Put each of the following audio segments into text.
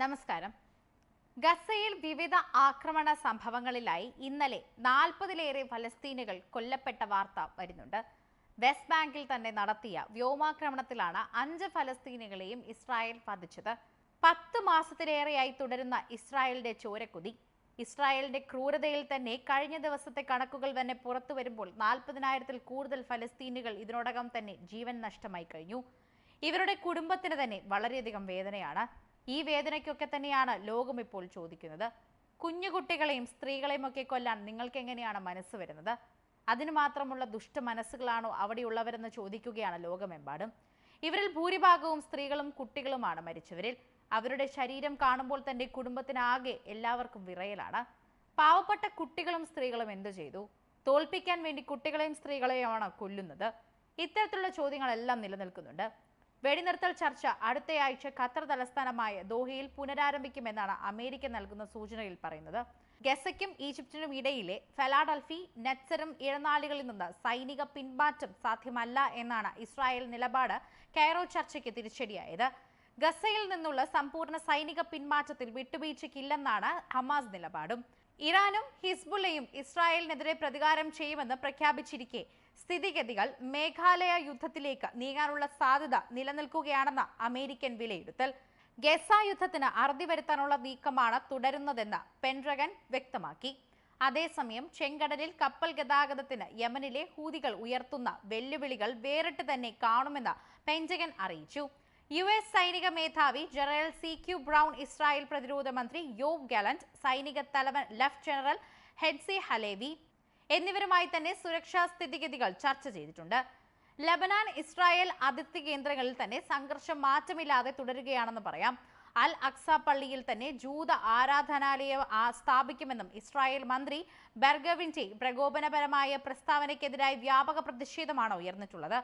നമസ്കാരം. ഗസയിൽ വിവിധ ആക്രമണ സംഭവങ്ങളിലായി ഇന്നലെ നാൽപ്പതിലേറെ ഫലസ്തീനുകൾ കൊല്ലപ്പെട്ട വാർത്ത വരുന്നുണ്ട്. വെസ്റ്റ് ബാങ്കിൽ തന്നെ നടത്തിയ വ്യോമാക്രമണത്തിലാണ് അഞ്ച് ഫലസ്തീനുകളെയും ഇസ്രായേൽ വധിച്ചത്. പത്ത് മാസത്തിലേറെയായി തുടരുന്ന ഇസ്രായേലിന്റെ ചോരക്കുതി. ഇസ്രായേലിന്റെ ക്രൂരതയിൽ തന്നെ കഴിഞ്ഞ ദിവസത്തെ കണക്കുകൾ തന്നെ പുറത്തു വരുമ്പോൾ നാൽപ്പതിനായിരത്തിൽ കൂടുതൽ ഫലസ്തീനുകൾ ഇതിനോടകം തന്നെ ജീവൻ നഷ്ടമായി കഴിഞ്ഞു. ഇവരുടെ കുടുംബത്തിന് തന്നെ വളരെയധികം വേദനയാണ്. ഈ വേദനയ്ക്കൊക്കെ തന്നെയാണ് ലോകം ഇപ്പോൾ ചോദിക്കുന്നത്. കുഞ്ഞുകുട്ടികളെയും സ്ത്രീകളെയും ഒക്കെ കൊല്ലാൻ നിങ്ങൾക്ക് എങ്ങനെയാണ് മനസ്സ് വരുന്നത്? അതിന് മാത്രമുള്ള ദുഷ്ട മനസ്സുകളാണോ അവിടെയുള്ളവരെന്ന് ചോദിക്കുകയാണ് ലോകമെമ്പാടും. ഇവരിൽ ഭൂരിഭാഗവും സ്ത്രീകളും കുട്ടികളുമാണ് മരിച്ചവരിൽ. അവരുടെ ശരീരം കാണുമ്പോൾ തന്റെ കുടുംബത്തിനാകെ എല്ലാവർക്കും വിറയലാണ്. പാവപ്പെട്ട കുട്ടികളും സ്ത്രീകളും എന്തു ചെയ്തു? തോൽപ്പിക്കാൻ വേണ്ടി കുട്ടികളെയും സ്ത്രീകളെയുമാണ് കൊല്ലുന്നത്. ഇത്തരത്തിലുള്ള ചോദ്യങ്ങളെല്ലാം നിലനിൽക്കുന്നുണ്ട്. വെടിനിർത്തൽ ചർച്ച അടുത്തയാഴ്ച ഖത്തർ തലസ്ഥാനമായ ദോഹയിൽ പുനരാരംഭിക്കുമെന്നാണ് അമേരിക്ക നൽകുന്ന സൂചനയിൽ പറയുന്നത്. ഗസയ്ക്കും ഈജിപ്തിനും ഇടയിലെ ഫെലാഡൽഫി നെറ്റ്സറും ഇഴനാളികളിൽ നിന്ന് സൈനിക പിന്മാറ്റം സാധ്യമല്ല എന്നാണ് ഇസ്രായേൽ നിലപാട് കൈറോ ചർച്ചയ്ക്ക് തിരിച്ചടിയായത്. ഗസയിൽ നിന്നുള്ള സമ്പൂർണ സൈനിക പിന്മാറ്റത്തിൽ വിട്ടുവീഴ്ചയ്ക്കില്ലെന്നാണ് ഹമാസ് നിലപാടും. ഇറാനും ഹിസ്ബുള്ളയും ഇസ്രായേലിനെതിരെ പ്രതികാരം ചെയ്യുമെന്ന് പ്രഖ്യാപിച്ചിരിക്കെ. സ്ഥിതിഗതികൾ മേഘാലയ യുദ്ധത്തിലേക്ക് നീങ്ങാനുള്ള സാധ്യത നിലനിൽക്കുകയാണെന്ന അമേരിക്കൻ വിലയിരുത്തൽ. ഗസ യുദ്ധത്തിന് അറുതി വരുത്താനുള്ള നീക്കമാണ് തുടരുന്നതെന്ന് പെൻഡ്രഗൻ വ്യക്തമാക്കി. അതേസമയം ചെങ്കടലിൽ കപ്പൽ ഗതാഗതത്തിന് യമനിലെ ഹൂതികൾ ഉയർത്തുന്ന വെല്ലുവിളികൾ വേറിട്ട് തന്നെ കാണുമെന്ന് പെൻജഗൻ അറിയിച്ചു. യു എസ് സൈനിക മേധാവി general C Q Brown Israel പ്രതിരോധ മന്ത്രി യോബ് ഗാലന്റ് സൈനിക തലവൻ ലഫ് ജനറൽ ഹെഡ്സി ഹലേവി എന്നിവരുമായി തന്നെ സുരക്ഷാ സ്ഥിതിഗതികൾ ചർച്ച ചെയ്തിട്ടുണ്ട്. ലബനാൻ ഇസ്രായേൽ അതിർത്തി കേന്ദ്രങ്ങളിൽ തന്നെ സംഘർഷം മാറ്റമില്ലാതെ തുടരുകയാണെന്ന് പറയാം. അൽ അക്സ പള്ളിയിൽ തന്നെ ജൂത ആരാധനാലയം സ്ഥാപിക്കുമെന്നും ഇസ്രായേൽ മന്ത്രി ബെർഗവിന്റെ പ്രകോപനപരമായ പ്രസ്താവനയ്ക്കെതിരായി വ്യാപക പ്രതിഷേധമാണ് ഉയർന്നിട്ടുള്ളത്.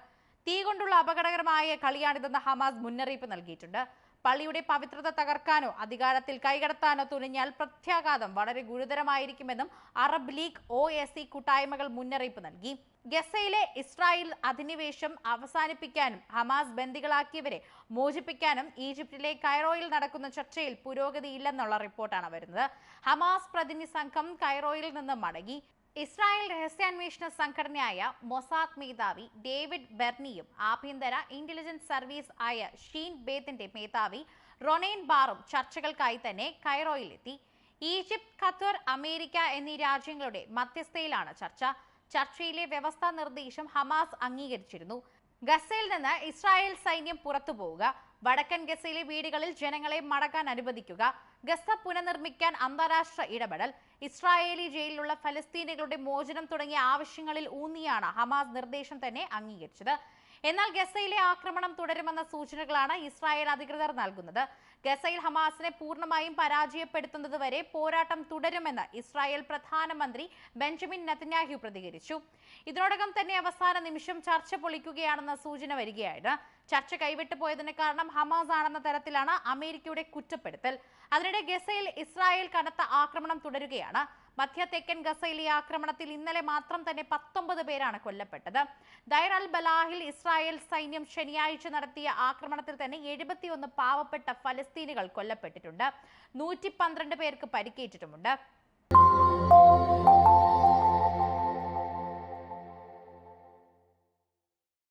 തീ കൊണ്ടുള്ള അപകടകരമായ കളിയാണിതെന്ന് ഹമാസ് മുന്നറിയിപ്പ് നൽകിയിട്ടുണ്ട്. പള്ളിയുടെ പവിത്രത തകർക്കാനോ അധികാരത്തിൽ കൈകടത്താനോ തുനിഞ്ഞാൽ പ്രത്യാഘാതം വളരെ ഗുരുതരമായിരിക്കുമെന്നും Arab League O S C കൂട്ടായ്മകൾ മുന്നറിയിപ്പ് നൽകി. ഗസയിലെ ഇസ്രായേൽ അധിനിവേശം അവസാനിപ്പിക്കാനും ഹമാസ് ബന്ദികളാക്കിയവരെ മോചിപ്പിക്കാനും ഈജിപ്തിലെ കൈറോയിൽ നടക്കുന്ന ചർച്ചയിൽ പുരോഗതിയില്ലെന്നുള്ള റിപ്പോർട്ടാണ് വരുന്നത്. ഹമാസ് പ്രതിനിധി സംഘം കൈറോയിൽ നിന്ന് മടങ്ങി. ഇസ്രായേൽ രഹസ്യാന്വേഷണ സംഘടനയായ മൊസാദ് മേധാവി ഡേവിഡ് ബെർണിയും ആഭ്യന്തര ഇന്റലിജൻസ് സർവീസ് ആയ ഷീൻ ബേത്തിന്റെ മേധാവി റൊണേൻ ബാറും ചർച്ചകൾക്കായി തന്നെ കൈറോയിലെത്തി. ഈജിപ്ത് ഖത്തർ അമേരിക്ക എന്നീ രാജ്യങ്ങളുടെ മധ്യസ്ഥയിലാണ് ചർച്ച. ചർച്ചയിലെ വ്യവസ്ഥാ നിർദ്ദേശം ഹമാസ് അംഗീകരിച്ചിരുന്നു. ഗസയിൽ നിന്ന് ഇസ്രായേൽ സൈന്യം പുറത്തു പോവുക വടക്കൻ ഗസയിലെ വീടുകളിൽ ജനങ്ങളെ മടക്കാൻ അനുവദിക്കുക ഗസ പുനർനിർമ്മിക്കാൻ അന്താരാഷ്ട്ര ഇടപെടൽ ഇസ്രായേലി ജയിലിലുള്ള ഫലസ്തീനികളുടെ മോചനം തുടങ്ങിയ ആവശ്യങ്ങളിൽ ഊന്നിയാണ് ഹമാസ് നിർദ്ദേശം തന്നെ അംഗീകരിച്ചത്. എന്നാൽ ഗസയിലെ ആക്രമണം തുടരുമെന്ന സൂചനകളാണ് ഇസ്രായേൽ അധികൃതർ നൽകുന്നത്. ഗസയിൽ ഹമാസിനെ പൂർണമായും പരാജയപ്പെടുത്തുന്നതുവരെ പോരാട്ടം തുടരുമെന്ന് ഇസ്രായേൽ പ്രധാനമന്ത്രി ബെഞ്ചമിൻ നെത്തന്യാഹു പ്രതികരിച്ചു. ഇതിനോടകം തന്നെ അവസാന നിമിഷം ചർച്ച പൊളിക്കുകയാണെന്ന സൂചന വരികയാണ് ചർച്ച കൈവിട്ടു പോയതിന് കാരണം ഹമാസ് ആണെന്ന തരത്തിലാണ് അമേരിക്കയുടെ കുറ്റപ്പെടുത്തൽ. അതിനിടെ ഗസയിൽ ഇസ്രായേൽ കനത്ത ആക്രമണം തുടരുകയാണ്. മധ്യ തെക്കൻ ഗസയിലെ ആക്രമണത്തിൽ ഇന്നലെ മാത്രം തന്നെ പത്തൊമ്പത് പേരാണ് കൊല്ലപ്പെട്ടത്. ദൈർ അൽ ബലാഹിൽ ഇസ്രായേൽ സൈന്യം ശനിയാഴ്ച നടത്തിയ ആക്രമണത്തിൽ തന്നെ എഴുപത്തിയൊന്ന് പാവപ്പെട്ട ഫലസ്തീനുകൾ കൊല്ലപ്പെട്ടിട്ടുണ്ട്. നൂറ്റി പന്ത്രണ്ട് പേർക്ക് പരിക്കേറ്റിട്ടുമുണ്ട്.